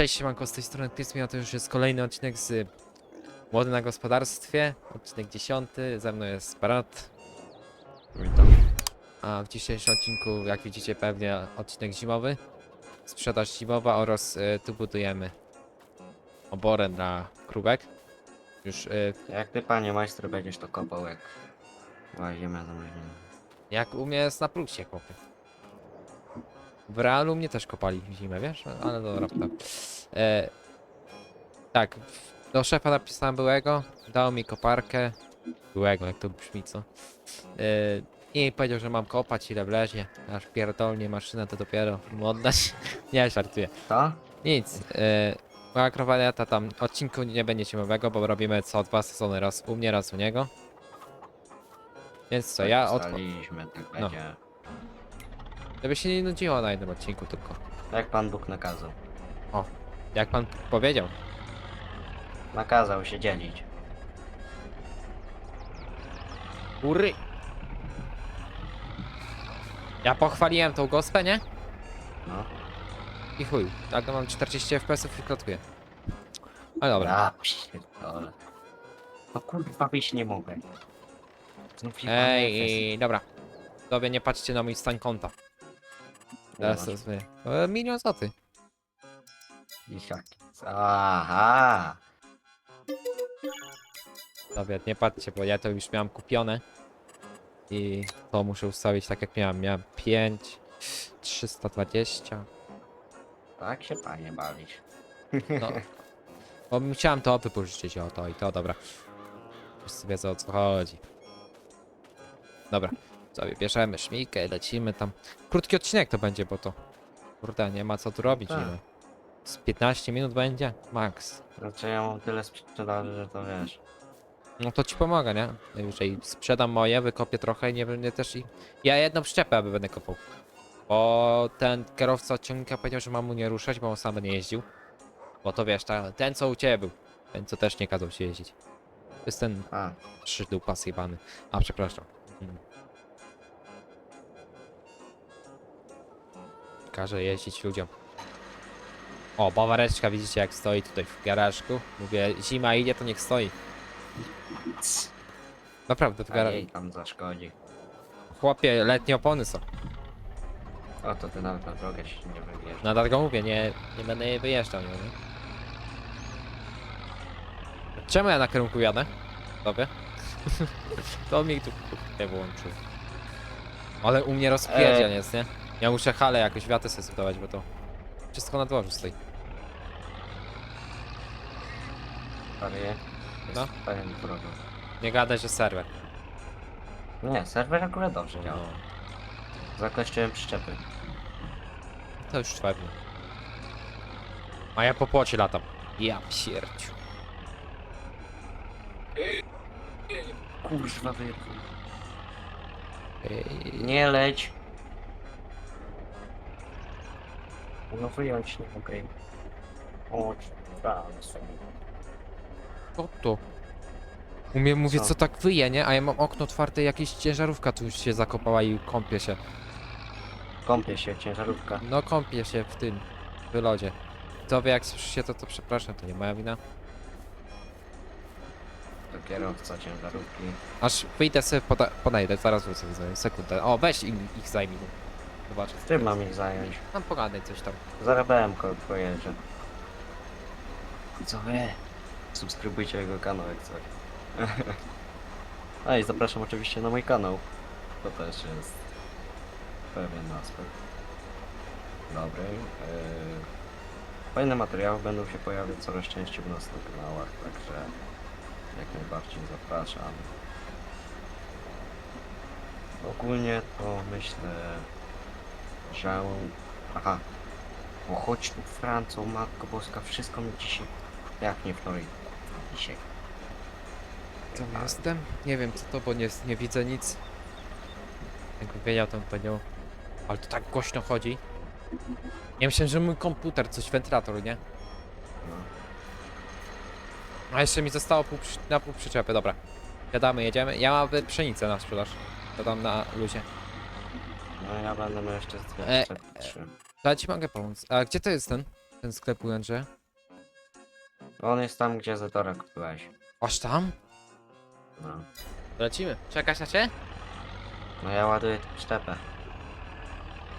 Cześć, siemanko, z tej strony Kryspin, a to już jest kolejny odcinek z Młody na Gospodarstwie, odcinek 10, ze mną jest Barat, Witam. a w dzisiejszym odcinku, jak widzicie pewnie, odcinek zimowy, sprzedaż zimowa oraz y, tu budujemy oborę dla krówek. Już y, Jak ty panie majstry będziesz to kopał jak łazimy za mną. jak u mnie jest na plusie, chłopie. W realu mnie też kopali w zimę, wiesz? Ale dobra, to. E, tak, do szefa napisałem byłego, dał mi koparkę. Byłego, jak to brzmi, co? E, I powiedział, że mam kopać ile wlezie. Aż pierdolnie maszyna to dopiero mu oddać. Nie, żartuję. To? Nic. E, moja krowaleta tam odcinku nie będzie zimowego, bo robimy co dwa sezony, raz u mnie, raz u niego. Więc co, ja od... Ustaliliśmy, tak No. będzie. Żeby się nie nudziło na jednym odcinku tylko. Jak pan Bóg nakazał. Jak pan powiedział. Nakazał się dzielić. Ury! Ja pochwaliłem tą gospę, nie? No. I chuj. Tak, no mam 40 FPS-ów i klatkuję. Ale dobra. Ja pierdolę. No kurwa wyjść nie mogę. Znów Ej, i dobra. Sobie nie patrzcie na mój stan konta. Teraz to sobie. E, milion złotych. I? Aha! Sobie nie patrzcie, bo ja to już miałem kupione. I to muszę ustawić tak jak miałem. Miałem 5, 320. Tak się panie bawisz. No. Bo musiałem to wypożyczyć o to i to, dobra. Wszyscy wiedzą o co chodzi. Dobra, sobie bierzemy szmijkę i lecimy tam. Krótki odcinek to będzie, bo to... Kurde, nie ma co tu robić, tak. Z 15 minut będzie? Max. Znaczy ja mam tyle sprzedaży, że to wiesz. No to ci pomogę, nie? Jeżeli sprzedam moje, wykopię trochę i nie będę też i... Ja jedną przyczepę aby będę kopał. Bo ten kierowca ciągnika powiedział, że mam mu nie ruszać, bo on sam nie jeździł. Bo to wiesz, ta, ten co u ciebie był. Ten co też nie kazał się jeździć. To jest ten A, szydł zjebany. A, przepraszam. Mhm. Każe jeździć ludziom. O, bawareczka widzicie jak stoi tutaj w garażku. Mówię, zima idzie, to niech stoi. Naprawdę, w a jej tam zaszkodzi. Chłopie, letnie opony są. O, to ty nawet na drogę się nie wybierz. Na dlatego mówię, nie, nie będę jej wyjeżdżał, nie? nie? Czemu ja na kierunku jadę? Tobie? to mi tu nie włączył. Ale u mnie rozpierdziel jest, nie? Ja muszę halę jakoś wiatę sobie zbudować, bo to wszystko na dworzu stoi. Prawie No. pewien problem. Nie gadaj, że serwer. Nie, serwer akurat dobrze działa. No, Zakończyłem przyczepy. to już pewnie. A ja po płocie latam. Ja pierdziu. Kurwa wyjechał. Ej, Nie leć. No wyjąć nie mogę. O, sobie. Co to? U mnie mówię, Co? co tak wyje, nie? A ja mam okno otwarte, jakaś ciężarówka tu się zakopała i kąpie się. Kąpię się, ciężarówka. No kąpie się w tym, w lodzie. To wie, jak słyszycie, to, to przepraszam, to nie moja wina. To kierowca ciężarówki. Aż wyjdę sobie, poda podajdę, zaraz wrócę za sekundę. O, weź im, ich zajmij. Zobacz. Ty mam ich zająć. Tam pogadaj coś tam. Zarabiałem ko pojeżdżę. Co wy? Subskrybujcie jego kanał jak coś. A i zapraszam oczywiście na mój kanał. To też jest pewien aspekt. Dobry. Yy... Fajne materiały będą się pojawiać coraz częściej u nas na kanałach, także jak najbardziej zapraszam. Ogólnie to myślę, że... Aha, o chodź tu Franco, Matko Boska, wszystko mi dzisiaj... Jak nie wczoraj? Dzisiaj. Co jestem? Nie wiem co to, bo nie, nie widzę nic. Jakby wiedział, to bym. Ale to tak głośno chodzi. Ja myślałem, że mój komputer, coś wentylator, nie? No. A jeszcze mi zostało pół, przy- na pół przyczepy, dobra. Jadamy, jedziemy. Ja mam pszenicę na sprzedaż. To tam na luzie. No ja będę miał jeszcze dwie, E, trzy, trzy. Ja ci mogę pomóc. A gdzie to jest ten? ten sklep u Andrzeja? On jest tam, gdzie Zetora kupiłeś. Aż tam? No. Lecimy. Czekać na cię? no ja ładuję tę szczepę.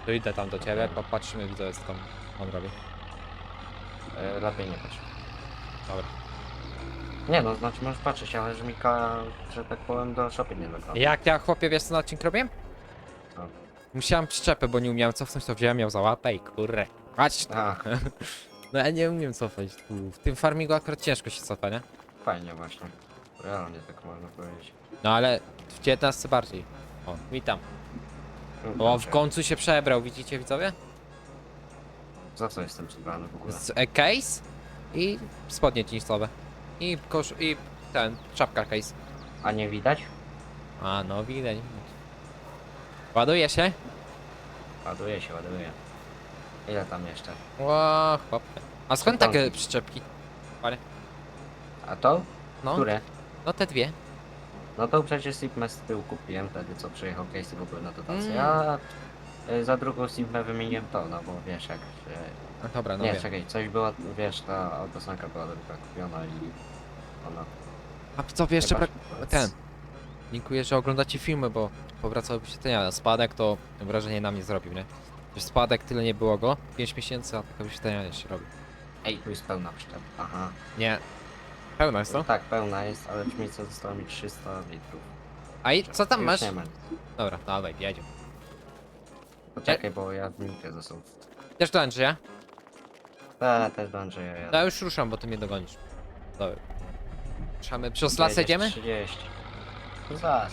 To idę tam do ciebie, popatrzymy, widzę, co tam on robi. E, lepiej nie patrz. Dobra. Nie no, znaczy możesz patrzeć, ale żmika, że tak powiem, do szopy nie wygląda. Jak ja, chłopie, wiesz co na odcinku robiłem? Co? Musiałem przyczepę, bo nie umiałem cofnąć, to wziąłem ją za łapę i kurre. Chodź! No ja nie umiem cofać. Tu. W tym farmingu akurat ciężko się cofa, nie? fajnie właśnie. Realnie tak można powiedzieć. No ale w 19 bardziej. O, witam. O, w końcu się przebrał, widzicie widzowie? Za co jestem przebrany w ogóle? Z e, case i spodnie jeanszowe. I kosz, i ten, czapka case. A nie widać? A, no widać. Ładuje się? Ładuje się, ładuje. Ile tam jeszcze? Ło, chłopie. A skąd tam? takie przyczepki? A to? No, Które? no te dwie. No to przecież Sigma z tyłu kupiłem wtedy, co przyjechał Casey w ogóle na dotację. Mm. A y, za drugą Sigmę wymieniłem to, no bo wiesz jak... y, No dobra, no nie, wiem. czekaj, coś było, wiesz, ta autosanka była dobra kupiona i ona... A co jeszcze Chyba, brak... ten. Dziękuję, że oglądacie filmy, bo powracały wyświetlenia. Spadek to wrażenie na mnie zrobił, nie? Że spadek tyle nie było go, 5 miesięcy, a takie wyświetlenia jeszcze robi. Ej, tu jest pełna przyczep. Aha. Nie. Pełno jest to? Tak, pełna jest, ale czmica zostało mi 300 litrów. A i co tam Już masz? Nie ma. Dobra, dawaj, jedziemy. Poczekaj, bo ja w minutę ze sobą. Też do Andrzeja? Ta, też do Andrzeja jadę. To ja już ruszam, bo ty mnie dogonisz. Dobra. Ruszamy. Przez las jedziemy? 30. To zaraz.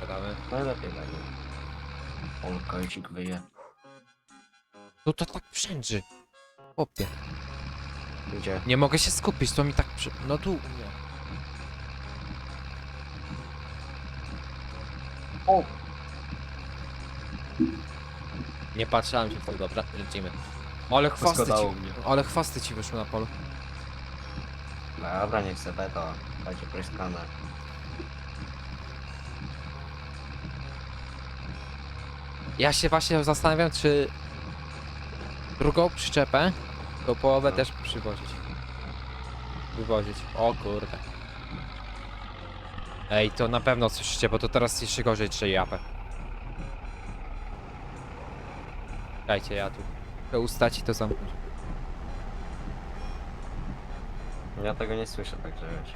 Siadamy. Najlepiej będzie. On kojcik wyje. No to tak wszędzie. Chłopie. Gdzie? Nie mogę się skupić, to mi tak przy... No tu. Nie. O! Nie patrzałem się w to, dobra, lecimy. Ale chwasty ci, mnie. ale chwasty ci wyszły na polu. Dobra, niech se to będzie pryskane. Ja się właśnie zastanawiam, czy drugą przyczepę, tą połowę No. też przywozić. Wywozić. O kurde. Ej, to na pewno słyszycie, bo to teraz jeszcze gorzej trzej japę. Dajcie, ja tu. Muszę ustać i to zamknąć. Ja tego nie słyszę, także wiesz.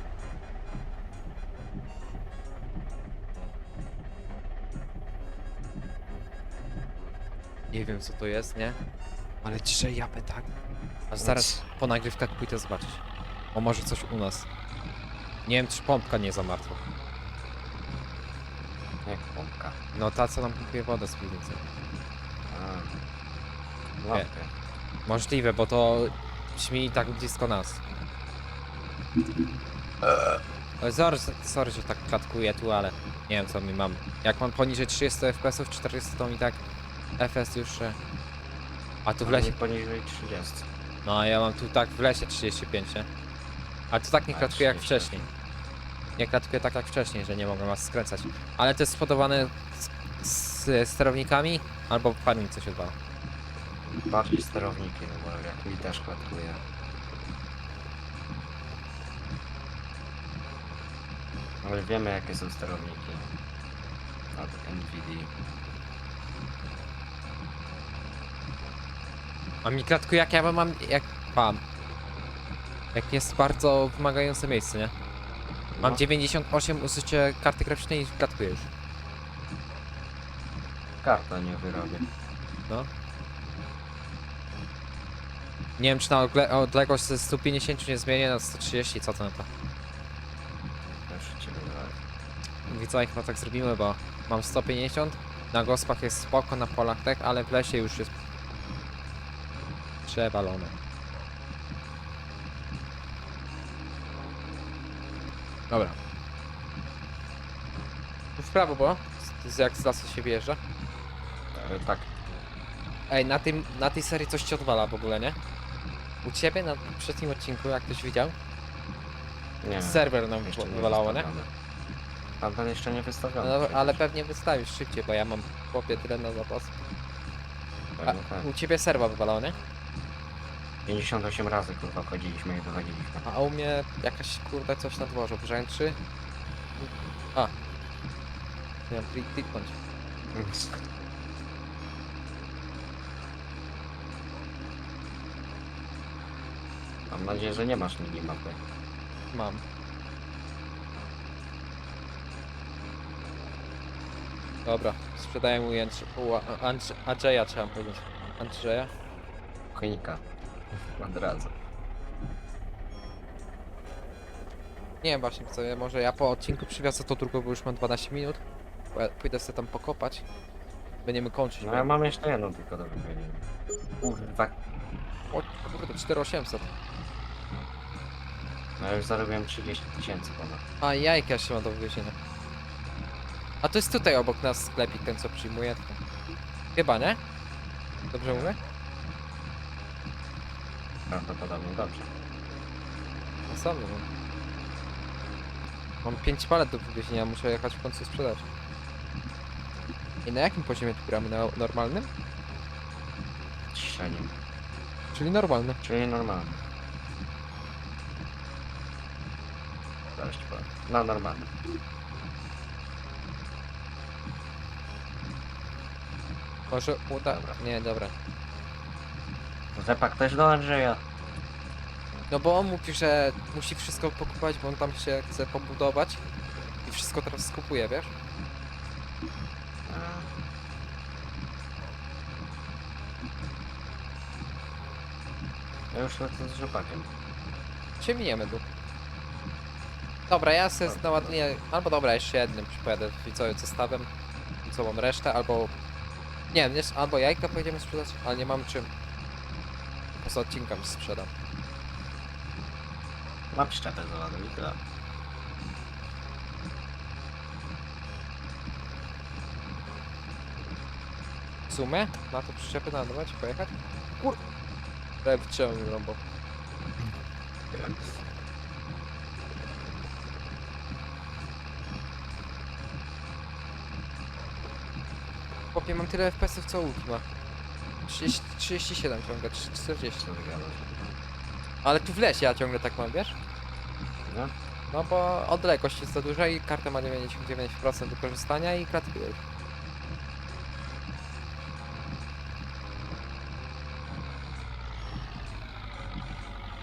Nie wiem co to jest, nie? Ale trzej japę, tak? Aż zaraz po nagrywkach pójdę zobaczyć. O może coś u nas. Nie wiem czy pompka nie zamartwa. Jak pompka. No ta co nam pompuje wodę z piwnicy. A. Możliwe, bo to brzmi tak blisko nas. Ale Sorry, sorry, że tak klatkuję tu, ale nie wiem co mi mam. Jak mam poniżej 30 fps, 40 to mi tak FS już... e, A tu w lesie... Poniżej 30. No a ja mam tu tak w lesie 35, nie? Ale to tak nie A, klatkuję jak 38. wcześniej. Nie klatkuję tak jak wcześniej, że nie mogę was skręcać. Ale to jest spodowane z, z sterownikami albo farming coś odwala. Bardziej sterowniki, no bo jak mi też klatkuje. Ale wiemy jakie są sterowniki. Od NVD. A mi klatkuje jak ja mam, jak mam. Jak jest bardzo wymagające miejsce, nie? Mam No, 98 użycie karty graficznej i klatkuje już. Karta nie wyrobię. No. Nie wiem czy na odle- odległość ze 150 nie zmienię na 130, co to na to? Cię wyrobię. Widzowie chyba tak zrobimy, bo mam 150, na gospach jest spoko, na polach tak, ale w lesie już jest przewalone. Dobra. Tu w prawo, bo z- z- jak z lasu się wyjeżdża. E, tak, Ej, na, tym, na tej serii coś ci odwala w ogóle, nie? U ciebie na przednim odcinku, jak ktoś widział, nie. serwer nam jeszcze nie wywalało, nie? Tamten jeszcze nie wystawiony. No, ale pewnie wystawisz szybciej, bo ja mam chłopie tyle na zapas. A, tak. u ciebie serwa wywalony? 58 razy kurwa chodziliśmy i wychodziliśmy. A u mnie jakaś kurde coś na dworzu brzęczy. A. Miałem klik- kliknąć. Mam nadzieję, że nie masz minimapy. Mam. Dobra, sprzedaję mu Jędrze... u A- Andrze... Andrzeja trzeba powiedzieć. Andrzeja? Konika. Od razu. Nie wiem właśnie co, ja może ja po odcinku przywiozę to drugą, bo już mam 12 minut. Bo ja Pójdę sobie tam pokopać. Będziemy kończyć. No ja mam jeszcze jedną tylko do wypełnienia. Kurwa. O kurde, 4800. No ja już zarobiłem 30 tysięcy ponad. A jajka jeszcze ma do wywiezienia. A to jest tutaj obok nas sklepik, ten co przyjmuje. Chyba, nie? Dobrze mówię? Prawdopodobnie dobrze. No sam nie wiem. Mam 5 palet do wywiezienia, muszę jechać w końcu sprzedać. I na jakim poziomie tu gramy? Na normalnym? Średnim. Czyli normalny. Czyli normalny. Zaraz ci powiem. No normalny. Może uda... Nie, dobra. Rzepak też do Andrzeja. No bo on mówi, że musi wszystko pokupować, bo on tam się chce pobudować. I wszystko teraz skupuje, wiesz? Ja już lecę z rzepakiem. Się mijemy tu. Dobra, ja se Dobra. naładuję, albo dobra, jeszcze jednym przypojadę i co, zestawem, i co mam resztę, albo... Nie wiem, jest, albo jajka pojedziemy sprzedać, ale nie mam czym. Poza odcinkami sprzedam. Mam szczepę i tyle. W sumie, na to przyczepy nadawać, pojechać? Kur... Prawie wytrzymał mi rąbą. Chłopie, mam tyle FPS-ów co Ulti ma. 30, 37 ciągle, 40. Co wygadasz? Ale tu w lesie ja ciągle tak mam, wiesz? Nie? No bo odległość jest za duża i karta ma 99% wykorzystania i klatkuje.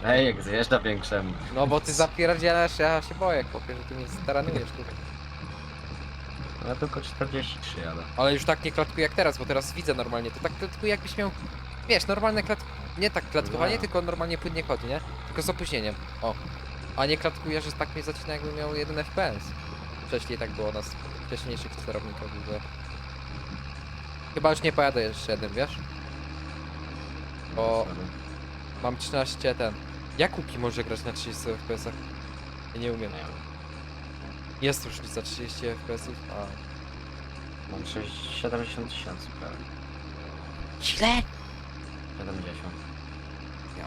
Ej, jak zjeżdża większemu. No bo ty zapierdzielasz, ja się boję, chłopie, że ty mnie staranujesz tutaj. Ja tylko 43 jadę. Ale już tak nie klatkuję jak teraz, bo teraz widzę normalnie. To tak klatkuje jakbyś miał, wiesz, normalne klat... Nie tak klatkowanie, Nie. tylko normalnie płynnie chodzi, nie? Tylko z opóźnieniem. O. A nie klatkuje, że tak mnie zacina jakby miał 1 FPS. Wcześniej tak było na s- wcześniejszych sterownikach w ogóle. Chyba już nie pojadę jeszcze jednym, wiesz? Bo mam 13 ten. Jak Łuki może grać na 30 FPS-ach? Ja nie umiem. Nie. Jest różnica 30 FPS-ów, a... Mam 6, 70 tysięcy prawie. Ile? 70. Ja.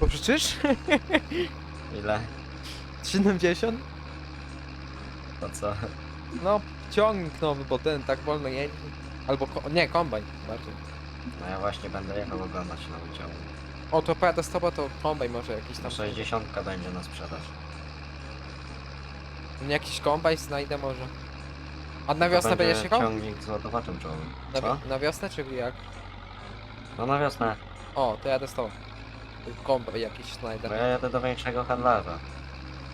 Poprzeczysz? Ile? 70? To co? No, ciągnik nowy, bo ten tak wolno jedzie. Albo, ko- nie, kombajn bardziej. No ja właśnie będę jechał oglądać na udział. O, to pojadę z tobą, to kombajn może jakiś tam... Tam 60 będzie na sprzedaż. Jakiś kombajn znajdę może. A na wiosnę będzie będziesz jechał? ciągnik z ładowaczem czołowym. Na, Co? wi- na wiosnę czy jak? No na wiosnę. O, to jadę z tobą. Kombajn jakiś Bo znajdę. ja jadę do większego handlarza.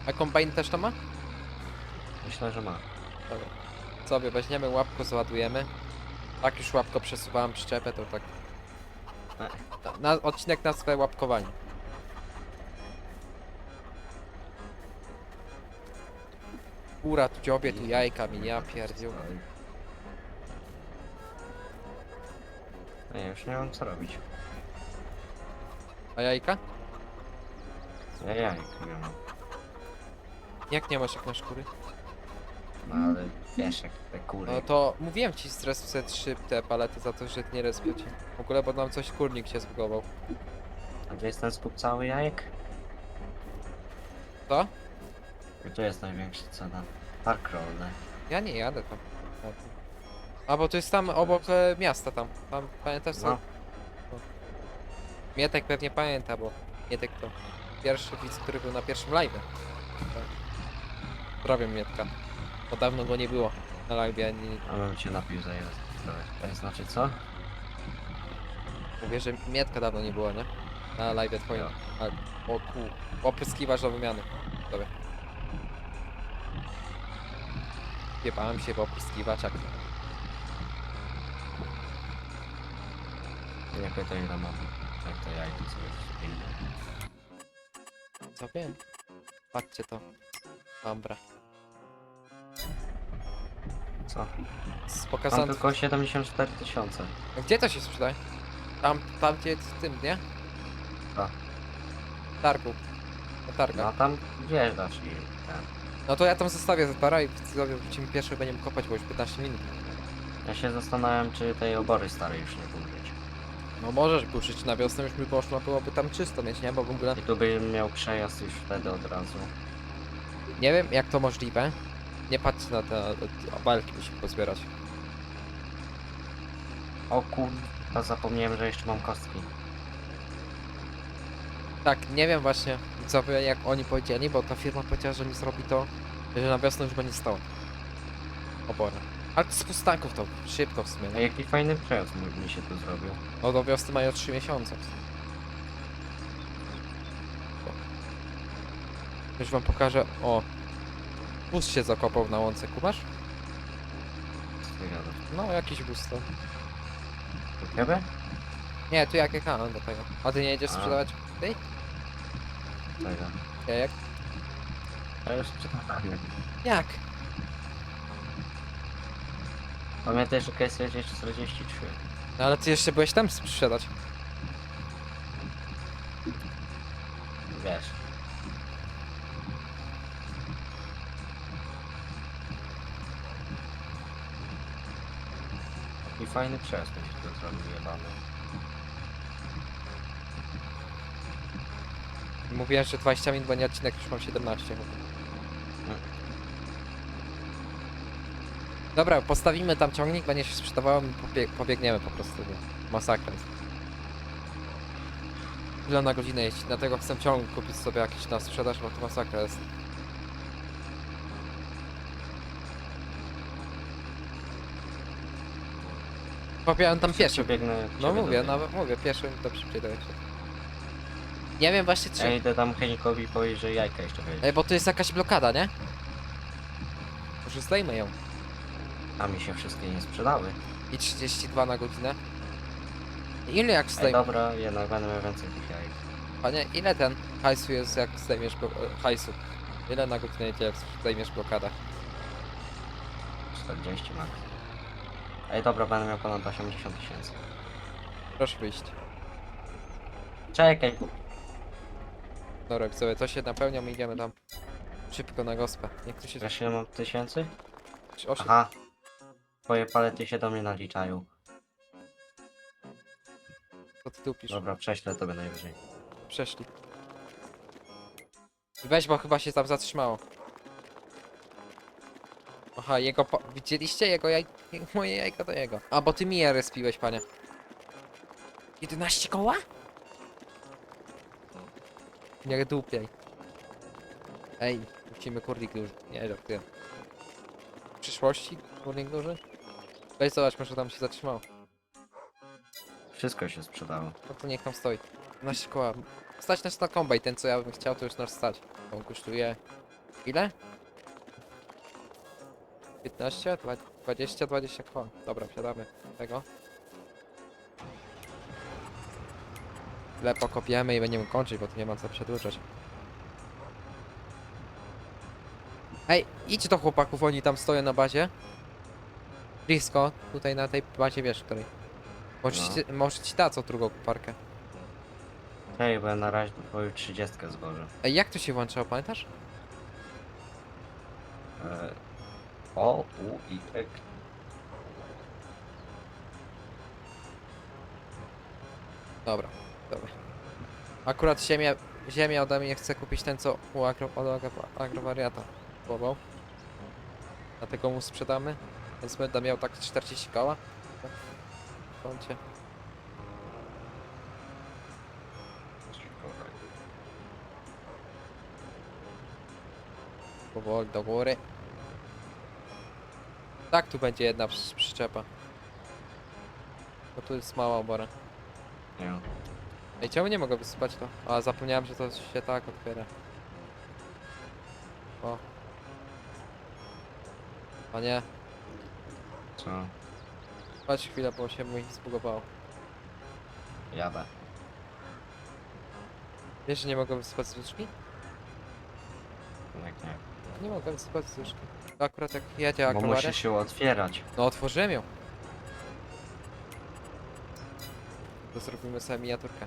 A kombajn też to ma? Myślę, że ma. Dobra. Sobie weźmiemy łapko, załadujemy. Tak już łapko przesuwałem przyczepę, to tak... Na, na odcinek nazwę łapkowanie. Ura, tu dziobie, tu jajka mi, ja pierdził. No ja już nie mam co robić. A jajka? Ja jajek nie mam. Jak nie masz jak na szkury? No ale wiesz jak te kury. No to mówiłem ci stresu sobie trzy te palety za to, że nie respiecie. W ogóle, bo nam coś kurnik się zbugował. A gdzie jest ten skup cały jajek? Co? Gdzie jest największa cena? Park rollny. Ja nie jadę tam. A bo to jest tam obok e, miasta tam. Tam pamiętasz co? No. Mietek pewnie pamięta, bo Mietek to pierwszy widz, który był na pierwszym live. Prawie Mietka. Bo dawno go nie było na live, ani A bym cię napił za. To znaczy co? mówię, że Mietka dawno nie było, nie? Na live twoim. Ja. A, o tu, opryskiwasz do wymiany. Dobra. Jebałem się w opryskiwaczach. Jakie to ile mam? Jak to ja i to sobie wspólnie. Co wiem? Patrzcie to. Dobra. Co? Z Mam tylko 74 tysiące. Gdzie to się sprzedaje? Tam, tam gdzie w tym, nie? W targu. Na No targach. tam wjeżdżasz i ten. No to ja tam zostawię Zetara i wrócimy pierwszy będziemy kopać, bo już 15 minut. Ja się zastanawiam, czy tej obory starej już nie burzyć. No możesz buszyć na wiosnę, już by poszło, byłoby tam czysto mieć, nie? Bo w ogóle I tu bym miał przejazd już wtedy od razu. nie wiem jak to możliwe. Nie patrzcie na te belki, musimy pozbierać. O kurwa, zapomniałem, że jeszcze mam kostki. Tak, nie wiem właśnie widzowie jak oni powiedzieli, bo ta firma powiedziała, że mi zrobi to, że na wiosnę już będzie stało. Oborę. Ale z pustanków to szybko w sumie, A nie? jaki fajny przejazd mi- mi się tu zrobił. No do wiosny mają 3 miesiące. Już wam pokażę, o. Bus się zakopał na łące, kumasz? Co ty gadasz? No, jakiś bus to. Tu ciebie? Nie, tu jak jechałem do tego. A ty nie jedziesz A. sprzedawać? Ty? Tego. Jajek? Ja już sprzedałem. Jak? Pamiętaj, że KS jest 43. No ale ty jeszcze byłeś tam sprzedać. Wiesz. I fajny przejazd mi się tu zrobił jebany. Mówiłem, że 20 minut będzie odcinek, już mam 17. Dobra, postawimy tam ciągnik, będzie się sprzedawało i pobie pobiegniemy po prostu. bo Masakra jest. Ile na godzinę jeździć? Dlatego chcę ciągnik kupić sobie jakiś na sprzedaż, bo to masakra jest. Popiałem tam pieszy. Biegnę No mówię, nawet mówię, pieszy to szybciej dojedzie. Nie wiem właśnie czy... Ja idę tam mechanikowi powiedzieć, że jajka jeszcze wejdzie. Ej, bo tu jest jakaś blokada, nie? Może zdejmę ją. A mi się wszystkie nie sprzedały. I 32 na godzinę. Ile jak Ej, zdejmę? dobra, jednak będę miał więcej tych jajek. Panie, ile ten hajsu jest jak zdejmiesz blo- e, hajsu? Ile na godzinę idzie jak zdejmiesz blokadę? 40 max. Ej, dobra, będę miał ponad 80 tysięcy. Proszę wyjść. Czekaj, Dobra, sobie to się napełnia, my idziemy tam. Szybko na gospę. Niech tu się... wiesz ile mam tysięcy? Osiem. Aha. Twoje palety się do mnie naliczają. Co ty tu pisz? Dobra, prześlę tobie najwyżej. Przeszli. Weź, bo chyba się tam zatrzymało. Aha, jego po... Widzieliście? Jego jaj... Moje jajka to jego. A, bo ty mi respiłeś, panie. 11 koła? Nie dupiej. Ej, musimy kurnik duży. Nie, żartuję. W przyszłości kurnik duży? Weź zobacz, może tam się zatrzymało. Wszystko się sprzedało. No to niech tam stoi. 12 koła. Stać nas na kombaj, ten co ja bym chciał, to już nas stać. On kosztuje... Ile? 15? Dwa- 20, 20 koła. Dobra, wsiadamy tego. Lepo kopiemy i będziemy kończyć, bo tu nie ma co przedłużać. Ej, idź do chłopaków, oni tam stoją na bazie. Blisko, tutaj na tej bazie, wiesz, której. Może, No. ci, może ci da co drugą parkę. Hej, bo ja na razie twoją 30 złożę. Ej, jak to się włączało, pamiętasz? E, o, U, I, E. Dobra, dobra. Akurat ziemię, ziemię ode mnie chce kupić ten, co u agro, od agro, agrowariata kupował. Dlatego mu sprzedamy. Więc będę miał tak 40 koła. W koncie. Powoli do góry. Tak, tu będzie jedna przy- przyczepa. Bo tu jest mała obora. Nie. Ej, czemu nie mogę wysypać to? A, zapomniałem, że to się tak otwiera. O. A nie, Co? chodź chwilę, bo się mój zbugowało. Jadę. Wiesz, że nie mogę wysypać z różki? Jak nie. Nie mogę wysypać z. To akurat jak jedzie Bo akumulator... musi się otwierać. No otworzyłem ją. To zrobimy sobie miniaturkę.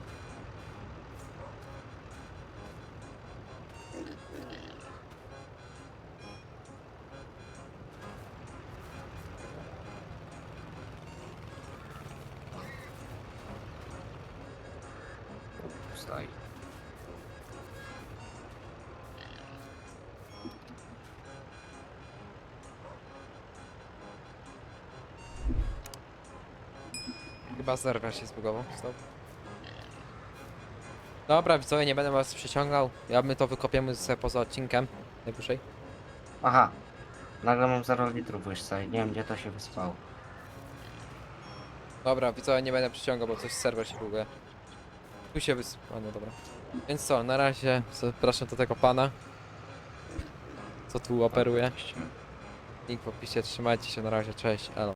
Staj. Chyba serwer się zbugował. Stop. Dobra, widzowie, nie będę was przyciągał. Ja my to wykopiemy sobie poza odcinkiem. Najwyżej. Aha. Nagle mam 0 litrów w łyżce i nie wiem gdzie to się wyspało. Dobra, widzowie, nie będę przyciągał, bo coś serwer się buguje. Tu się wys... A no dobra. Więc co, na razie zapraszam do tego pana. Co tu operuje. Oczywiście. Link w opisie, trzymajcie się, na razie, cześć, elo.